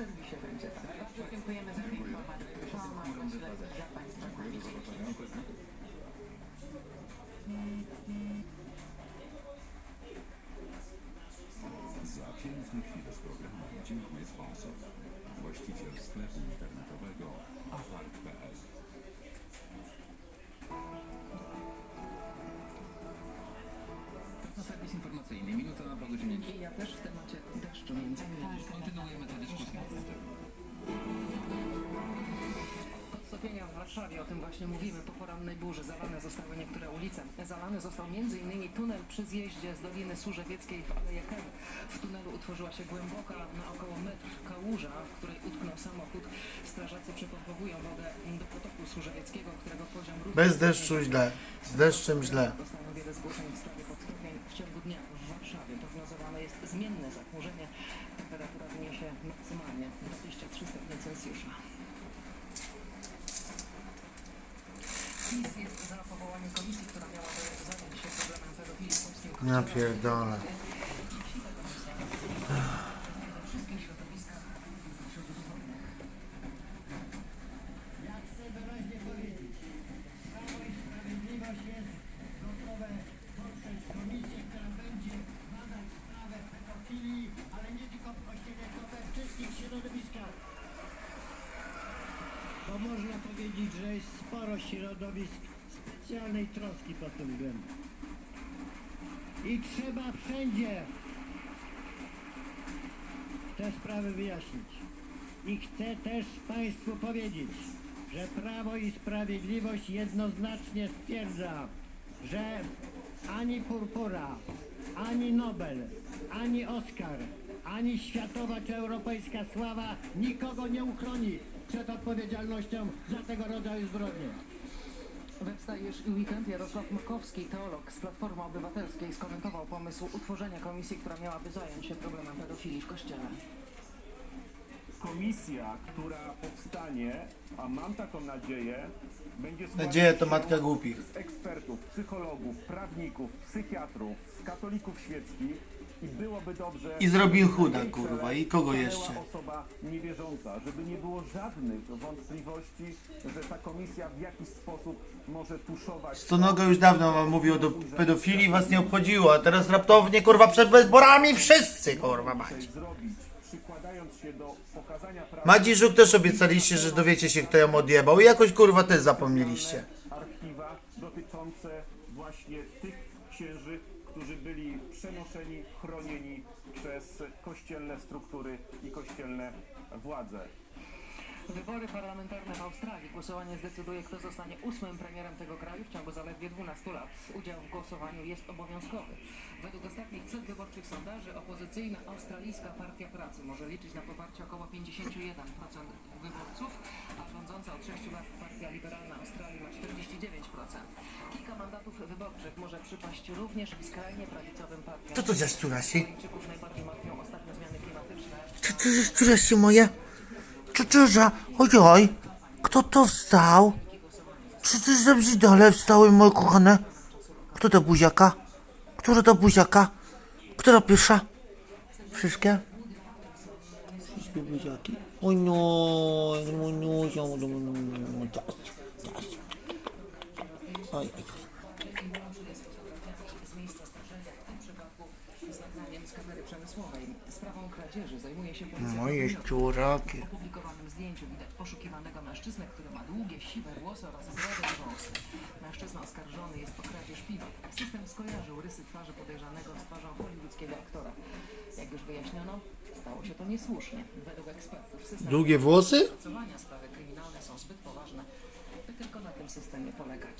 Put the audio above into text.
Sądzi się będzie. Bardzo dziękujemy za informację. Cała marka śledzi dla Państwa Za piękne chwile z programu dziękuję sponsor. Właściciel sklepu internetowego apart.pl Serwis informacyjny, minuta po godzinie. I ja też w temacie deszczu między. Tak. Kontynuujemy tę dyskusję. W Warszawie, o tym właśnie mówimy. Po porannej burzy zalane zostały niektóre ulice. Zalany został m.in. tunel przy zjeździe z Doliny Służewieckiej w Aleje Kem. W tunelu utworzyła się głęboka, na około metr kałuża, w której utknął samochód. Strażacy przepompowują wodę do potoku Służewieckiego, którego poziom ruchu... Bez deszczu źle. Z deszczem źle. Dostaną wiele zgłoszeń w sprawie podtopień. W ciągu dnia w Warszawie prognozowane jest zmienne zachmurzenie. Temperatura wyniesie maksymalnie 23 stopnie Celsjusza. Powołaniem komisji, która miałaby zająć się problemem pedofilii w polskim Ja kościele. pierdolę. Jeśli ta komisja we wszystkich środowiskach Jak chcę wyraźnie powiedzieć, Prawo i Sprawiedliwość jest gotowe poprzeć komisję, która będzie badać sprawę pedofilii, ale nie tylko w Kościele, tylko we wszystkich środowiskach. Bo można powiedzieć, że jest sporo środowisk specjalnej troski pod tym względem. I trzeba wszędzie te sprawy wyjaśnić. I chcę też Państwu powiedzieć, że Prawo i Sprawiedliwość jednoznacznie stwierdza, że ani Purpura, ani Nobel, ani Oscar, ani światowa czy europejska sława nikogo nie uchroni przed odpowiedzialnością za tego rodzaju zbrodnie. We wstajesz i weekend Jarosław Makowski, teolog z Platformy Obywatelskiej, skomentował pomysł utworzenia komisji, która miałaby zająć się problemem pedofilii w Kościele. Komisja, która powstanie, a mam taką nadzieję, będzie składać Nadzieja to się matka głupich. z ekspertów, psychologów, prawników, psychiatrów, z katolików świeckich i byłoby dobrze... I z Robin żeby Hooda, kurwa, i kogo stanęła jeszcze? osoba niewierząca, żeby nie było żadnych wątpliwości, że ta komisja w jakiś sposób może tuszować... Stonoga już dawno wam mówił do pedofilii, was nie obchodziło, a teraz raptownie, kurwa, przed wyborami wszyscy, kurwa, zrobić, przykładając się do pokazania prawa... Madziżuk też obiecaliście, że dowiecie się, kto ją odjebał i jakoś, kurwa, też zapomnieliście. archiwa dotyczące właśnie tych księży, którzy byli przenoszeni, chronieni przez kościelne struktury i kościelne władze. Wybory parlamentarne w Australii. Głosowanie zdecyduje, kto zostanie ósmym premierem tego kraju w ciągu zaledwie 12 lat. Udział w głosowaniu jest obowiązkowy. Według ostatnich przedwyborczych sondaży opozycyjna Australijska Partia Pracy może liczyć na poparcie około 51% wyborców, a rządząca od 6 lat Partia Liberalna Australii ma 49%. Kilka mandatów wyborczych może przypaść również skrajnie prawicowym partiom. Co to za szczurasi? Australijczyków najbardziej martwią ostatnie zmiany klimatyczne. Co to za szczurasi moje? Co to za... Ojoj, kto to wstał? Co to za brzydole wstały, moje kochane? Kto to buziaka? Która to buziaka? Która pierwsza? Wszystkie? Wszystkie buziaki. Oj no, no, no, no, no, no, no, cześć, cześć. Oj, oj. z miejsca zdarzenia, w tym przypadku z nagraniem z kamery przemysłowej. Sprawą kradzieży zajmuje się policja. Moje w szczuraki. opublikowanym zdjęciu widać poszukiwanego mężczyznę, który ma długie, siwe włosy oraz brody i wąsy. Mężczyzna oskarżony jest o kradzież piwa. System skojarzył rysy twarzy podejrzanego z twarzą hollywoodzkiego aktora. Jak już wyjaśniono, stało się to niesłusznie. Według ekspertów system Długie włosy? Pracowania sprawy kryminalne są zbyt poważne, by tylko na tym systemie polegać.